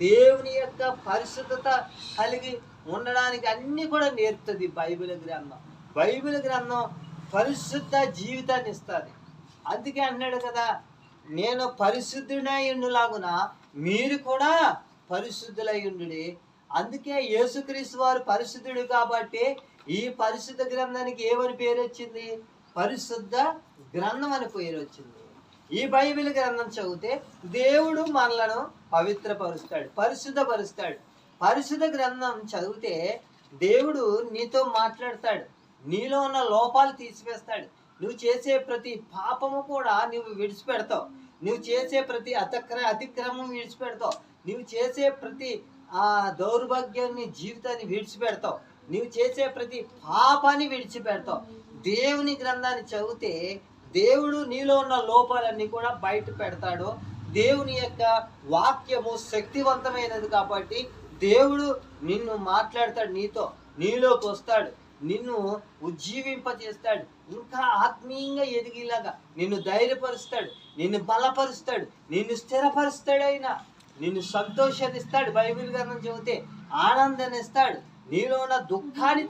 దేవుని యొక్క పరిశుద్ధత కలిగి ఉండడానికి అన్ని కూడా నేర్పుతుంది బైబిల్ గ్రంథం. బైబిల్ గ్రంథం పరిశుద్ధ జీవితాన్ని ఇస్తుంది. అందుకే అన్నాడు కదా నేను పరిశుద్ధుడై ఉండులాగున మీరు కూడా పరిశుద్ధులై అందుకే యేసుక్రీస్తు వారు పరిశుద్ధుడు కాబట్టి ఈ పరిశుద్ధ గ్రంథానికి ఏమని పేరు వచ్చింది పరిశుద్ధ గ్రంథం అని పేరు వచ్చింది ఈ బైబిల్ గ్రంథం చదివితే దేవుడు మనలను పవిత్రపరుస్తాడు పరిశుద్ధపరుస్తాడు. పరిశుద్ధ గ్రంథం చదివితే దేవుడు నీతో మాట్లాడతాడు నీలో ఉన్న లోపాలు తీసివేస్తాడు. నువ్వు చేసే ప్రతి పాపము కూడా నువ్వు విడిచిపెడతావు. నువ్వు చేసే ప్రతి అతక్ర అతిక్రమం విడిచిపెడతావు. నువ్వు చేసే ప్రతి ఆ దౌర్భాగ్యాన్ని జీవితాన్ని విడిచిపెడతావు. నువ్వు చేసే ప్రతి పాపాన్ని విడిచిపెడతావు. దేవుని గ్రంథాన్ని చదివితే దేవుడు నీలో ఉన్న లోపాలన్నీ కూడా బయట పెడతాడు. దేవుని యొక్క వాక్యము శక్తివంతమైనది కాబట్టి దేవుడు నిన్ను మాట్లాడతాడు నీతో. నీలోకి వస్తాడు. నిన్ను ఉజ్జీవింపజేస్తాడు. ఇంకా ఆత్మీయంగా ఎదిగేలాగా నిన్ను ధైర్యపరుస్తాడు. నిన్ను బలపరుస్తాడు. నిన్ను స్థిరపరుస్తాడు ఆయన. నిన్ను సంతోషాన్నిస్తాడు బైబిల్ గ్రంథం చెబితే ఆనందాన్ని ఇస్తాడు. నీలో ఉన్న దుఃఖాన్ని